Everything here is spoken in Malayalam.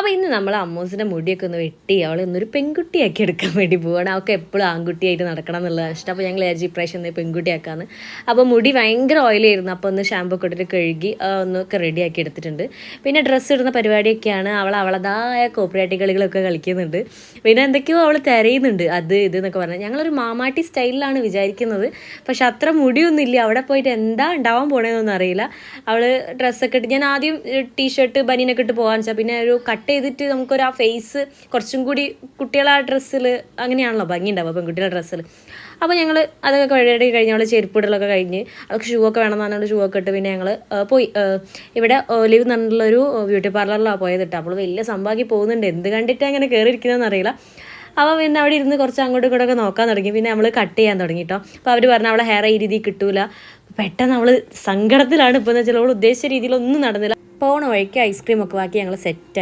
അപ്പോൾ ഇന്ന് നമ്മൾ അമ്മൂസിന്റെ മുടിയൊക്കെ ഒന്ന് വെട്ടി അവളെ ഇന്നൊരു പെൺകുട്ടിയാക്കി എടുക്കാൻ വേണ്ടി പോവാണ്. അവൾക്ക് എപ്പോഴും ആൺകുട്ടിയായിട്ട് നടക്കണം എന്നുള്ളതാണ് ഇഷ്ടം. അപ്പോൾ ഞങ്ങൾ ഇപ്രാവശ്യം ഒന്ന് പെൺകുട്ടിയാക്കാന്ന്. അപ്പോൾ മുടി ഭയങ്കര ഓയിലായിരുന്നു അപ്പോൾ ഒന്ന് ഷാമ്പു ഒക്കെ ഇട്ടിട്ട് കഴുകി ഒന്നൊക്കെ റെഡിയാക്കി എടുത്തിട്ടുണ്ട്. പിന്നെ ഡ്രസ്സ് ഇടുന്ന പരിപാടിയൊക്കെയാണ്. അവൾ അവളതായ കോപ്പറേറ്റീവ് കളികളൊക്കെ കളിക്കുന്നുണ്ട്. പിന്നെ എന്തൊക്കെയോ അവൾ തിരയുന്നുണ്ട്. അത് ഇത് എന്നൊക്കെ പറഞ്ഞാൽ ഞങ്ങളൊരു മാമാട്ടി സ്റ്റൈലിലാണ് വിചാരിക്കുന്നത്. പക്ഷെ അത്ര മുടിയൊന്നും ഇല്ല അവിടെ പോയിട്ട് എന്താ ഉണ്ടാവാൻ പോണേന്നൊന്നും അറിയില്ല. അവൾ ഡ്രസ്സൊക്കെ ഇട്ട് ഞാൻ ആദ്യം ടീഷർട്ട് ബനിയനൊക്കെ ഇട്ട് പോകാൻ വെച്ചാൽ പിന്നെ ഒരു കട്ട് ചെയ്തിട്ട് നമുക്കൊരു ആ ഫേസ് കുറച്ചും കൂടി കുട്ടികളെ ആ ഡ്രസ്സിൽ അങ്ങനെയാണല്ലോ ഭംഗി ഉണ്ടാവുക പെൺകുട്ടികളുടെ ഡ്രസ്സിൽ അപ്പോൾ ഞങ്ങൾ അതൊക്കെ കഴുകി കഴിഞ്ഞ് ഞങ്ങൾ ചെരുപ്പിടലൊക്കെ കഴിഞ്ഞ് അവൾക്ക് ഷൂ ഒക്കെ വേണം എന്നാണ് ഷൂ ഒക്കെ ഇട്ട് പിന്നെ ഞങ്ങൾ പോയി. ഇവിടെ ഒലിവ് എന്നുള്ളൊരു ബ്യൂട്ടി പാർലറിലാണ് പോയത് കേട്ടോ അപ്പോൾ വലിയ സംഭവമാക്കി പോകുന്നുണ്ട്. എന്ത് കണ്ടിട്ട് അങ്ങനെ കയറിയിരിക്കുന്നതെന്ന് അറിയില്ല. അപ്പോൾ പിന്നെ അവിടെ ഇരുന്ന് കുറച്ച് അങ്ങോട്ടും ഇങ്ങോട്ടൊക്കെ നോക്കാൻ തുടങ്ങി. പിന്നെ നമ്മൾ കട്ട് ചെയ്യാൻ തുടങ്ങി കേട്ടോ അപ്പോൾ അവർ പറഞ്ഞു അവളെ ഹെയർ ഈ രീതിയിൽ കിട്ടൂല. പെട്ടെന്ന് അവൾ സങ്കടത്തിലാണ് ഇപ്പോൾ എന്ന് വെച്ചാൽ അവൾ ഉദ്ദേശിച്ച രീതിയിലൊന്നും നടന്നില്ല. പോണ വഴിക്ക് ഐസ്ക്രീം ഒക്കെ ബാക്കി ഞങ്ങൾ സെറ്റായി